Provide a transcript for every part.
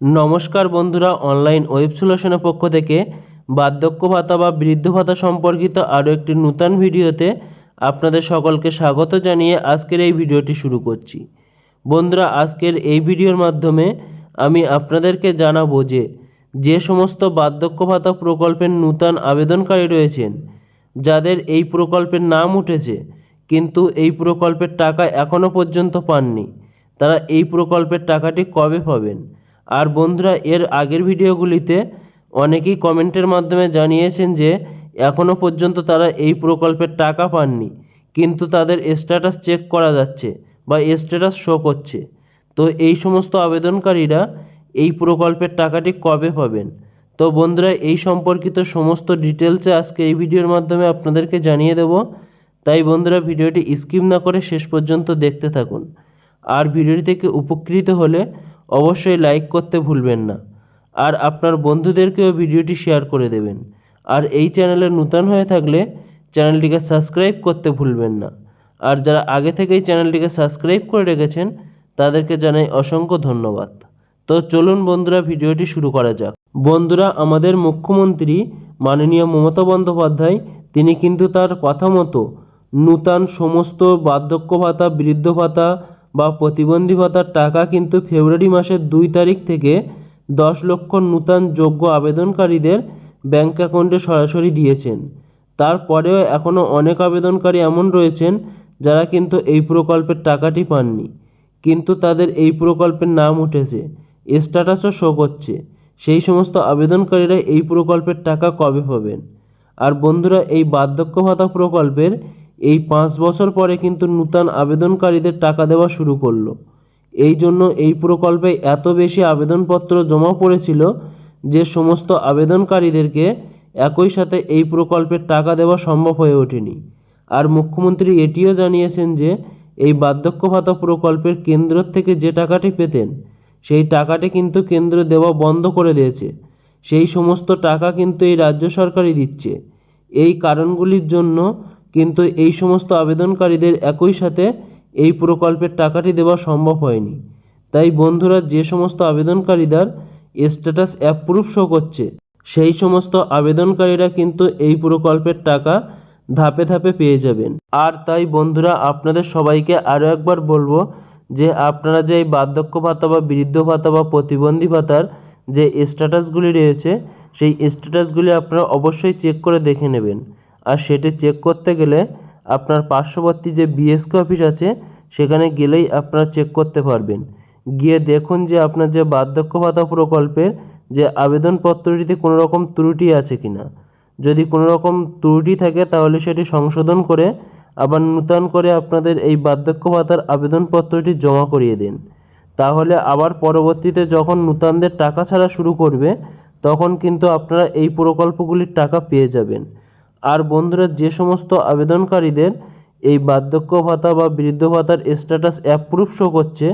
নমস্কার বন্ধুরা online web সলিউশনের পক্ষ থেকে বার্ধক্য ভাতা বা বৃদ্ধ ভাতা সম্পর্কিত আরও একটি নূতন ভিডিওতে আপনাদের সকলকে স্বাগত জানিয়ে আজকের এই ভিডিওটি শুরু করছি। বন্ধুরা, আজকের এই ভিডিওর মাধ্যমে আমি আপনাদেরকে জানাব যে যে সমস্ত বার্ধক্য ভাতা প্রকল্পের নূতন আবেদনকারী রয়েছেন, যাদের এই প্রকল্পের নাম উঠেছে, কিন্তু এই প্রকল্পের টাকা এখনও পর্যন্ত পাননি, তারা এই প্রকল্পের টাকাটি কবে পাবেন? আর বন্ধুরা, এর আগের ভিডিওগুলিতে অনেকেই কমেন্টের মাধ্যমে জানিয়েছেন যে এখনও পর্যন্ত তারা এই প্রকল্পের টাকা পাননি, কিন্তু তাদের স্ট্যাটাস চেক করা যাচ্ছে বা স্ট্যাটাস শো করছে। তো এই সমস্ত আবেদনকারীরা এই প্রকল্পের টাকাটি কবে পাবেন? তো বন্ধুরা, এই সম্পর্কিত সমস্ত ডিটেলসে আজকে এই ভিডিওর মাধ্যমে আপনাদেরকে জানিয়ে দেব। তাই বন্ধুরা, ভিডিওটি স্কিপ না করে শেষ পর্যন্ত দেখতে থাকুন। আর ভিডিওটি থেকে উপকৃত হলে অবশ্যই লাইক করতে ভুলবেন না। আর আপনার বন্ধুদেরকেও ভিডিওটি শেয়ার করে দেবেন। আর এই চ্যানেলে নূতন হয়ে থাকলে চ্যানেলটিকে সাবস্ক্রাইব করতে ভুলবেন না। আর যারা আগে থেকেই চ্যানেলটিকে সাবস্ক্রাইব করে রেখেছেন, তাদেরকে জানাই অসংখ্য ধন্যবাদ। তো চলুন বন্ধুরা, ভিডিওটি শুরু করা যাক। বন্ধুরা, আমাদের মুখ্যমন্ত্রী মাননীয় মমতা বন্দ্যোপাধ্যায়, তিনি কিন্তু তার কথা মতো নূতন সমস্ত বার্ধক্য ভাতা, বৃদ্ধ ভাতা বা প্রতিবন্ধী ভাতার টাকা কিন্তু ফেব্রুয়ারি মাসের দুই তারিখ থেকে দশ লক্ষ নূতন যোগ্য আবেদনকারীদের ব্যাংক অ্যাকাউন্টে সরাসরি দিয়েছেন। তারপরেও এখনও অনেক আবেদনকারী এমন রয়েছেন যারা কিন্তু এই প্রকল্পের টাকাটি পাননি। কিন্তু তাদের এই প্রকল্পের নাম উঠেছে, স্ট্যাটাসও শো করছে। সেই সমস্ত আবেদনকারীরা এই প্রকল্পের টাকা কবে পাবেন? আর বন্ধুরা, এই বার্ধক্য ভাতা প্রকল্পের এই পাঁচ বছর পরে কিন্তু নূতন আবেদনকারীদের টাকা দেওয়া শুরু করল। এই জন্য এই প্রকল্পে এত বেশি আবেদনপত্র জমা পড়েছিল যে সমস্ত আবেদনকারীদেরকে একই সাথে এই প্রকল্পের টাকা দেওয়া সম্ভব হয়ে ওঠেনি। আর মুখ্যমন্ত্রী এটিও জানিয়েছেন যে, এই বার্ধক্য ভাতা প্রকল্পের কেন্দ্র থেকে যে টাকাটি পেতেন, সেই টাকাটি কিন্তু কেন্দ্র দেওয়া বন্ধ করে দিয়েছে। সেই সমস্ত টাকা কিন্তু এই রাজ্য সরকারই দিচ্ছে। এই কারণগুলির জন্য কিন্তু এই সমস্ত আবেদনকারীদের একই সাথে এই প্রকল্পের টাকাটি দেওয়া সম্ভব হয়নি। তাই বন্ধুরা, যে সমস্ত আবেদনকারীদের স্ট্যাটাস অ্যাপ্রুভ শো করছে, সেই সমস্ত আবেদনকারীরা কিন্তু এই প্রকল্পের টাকা ধাপে ধাপে পেয়ে যাবেন। আর তাই বন্ধুরা, আপনাদের সবাইকে আরও একবার বলব যে আপনারা যে এই বার্ধক্য ভাতা বা বৃদ্ধ ভাতা বা প্রতিবন্ধী ভাতার যে স্ট্যাটাসগুলি রয়েছে, সেই স্ট্যাটাসগুলি আপনারা অবশ্যই চেক করে দেখে নেবেন। আর সেটি চেক করতে গেলে আপনার পার্শ্ববর্তী যে বিএসকে অফিস আছে, সেখানে গেলেই আপনারা চেক করতে পারবেন। গিয়ে দেখুন যে আপনার যে বার্ধক্য ভাতা প্রকল্পের যে আবেদনপত্রটিতে কোনো রকম ত্রুটি আছে কি না যদি কোনো রকম ত্রুটি থাকে, তাহলে সেটি সংশোধন করে, আবার নূতন করে আপনাদের এই বার্ধক্য ভাতার আবেদনপত্রটি জমা করিয়ে দিন। তাহলে আবার পরবর্তীতে যখন নূতনদের টাকা ছাড়া শুরু করবে, তখন কিন্তু আপনারা এই প্রকল্পগুলির টাকা পেয়ে যাবেন। আর বন্ধুরা যে সমস্ত আবেদনকারীদের এই বার্ধক্য ভাতা বা বৃদ্ধ ভাতার স্ট্যাটাস অ্যাপ্রুভ শো করছে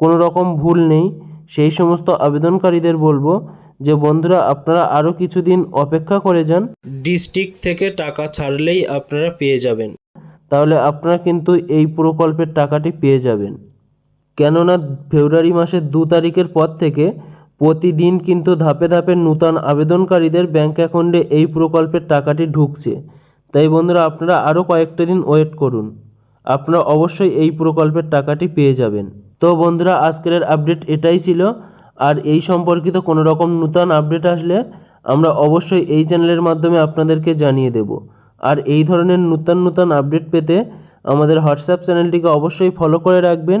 কোনো রকম ভুল নেই। সেই সমস্ত আবেদনকারীদের বলব যে বন্ধুরা আপনারা আরও কিছুদিন অপেক্ষা করে যান। ডিস্ট্রিক্ট থেকে টাকা ছাড়লেই আপনারা পেয়ে যাবেন। তাহলে আপনারা কিন্তু এই প্রকল্পের টাকাটি পেয়ে যাবেন। কেননা ফেব্রুয়ারি মাসের দু তারিখের পর থেকে প্রতিদিন কিন্তু ধাপে ধাপে নূতন আবেদনকারীদের ব্যাংক অ্যাকাউন্টে এই প্রকল্পের টাকাটি ঢুকছে। তাই বন্ধুরা, আপনারা আরও কয়েকটা দিন ওয়েট করুন। আপনারা অবশ্যই এই প্রকল্পের টাকাটি পেয়ে যাবেন। তো বন্ধুরা, আজকের আপডেট এটাই ছিল। আর এই সম্পর্কিত কোনো রকম নূতন আপডেট আসলে আমরা অবশ্যই এই চ্যানেলের মাধ্যমে আপনাদেরকে জানিয়ে দেব। আর এই ধরনের নূতন নূতন আপডেট পেতে আমাদের হোয়াটসঅ্যাপ চ্যানেলটিকে অবশ্যই ফলো করে রাখবেন।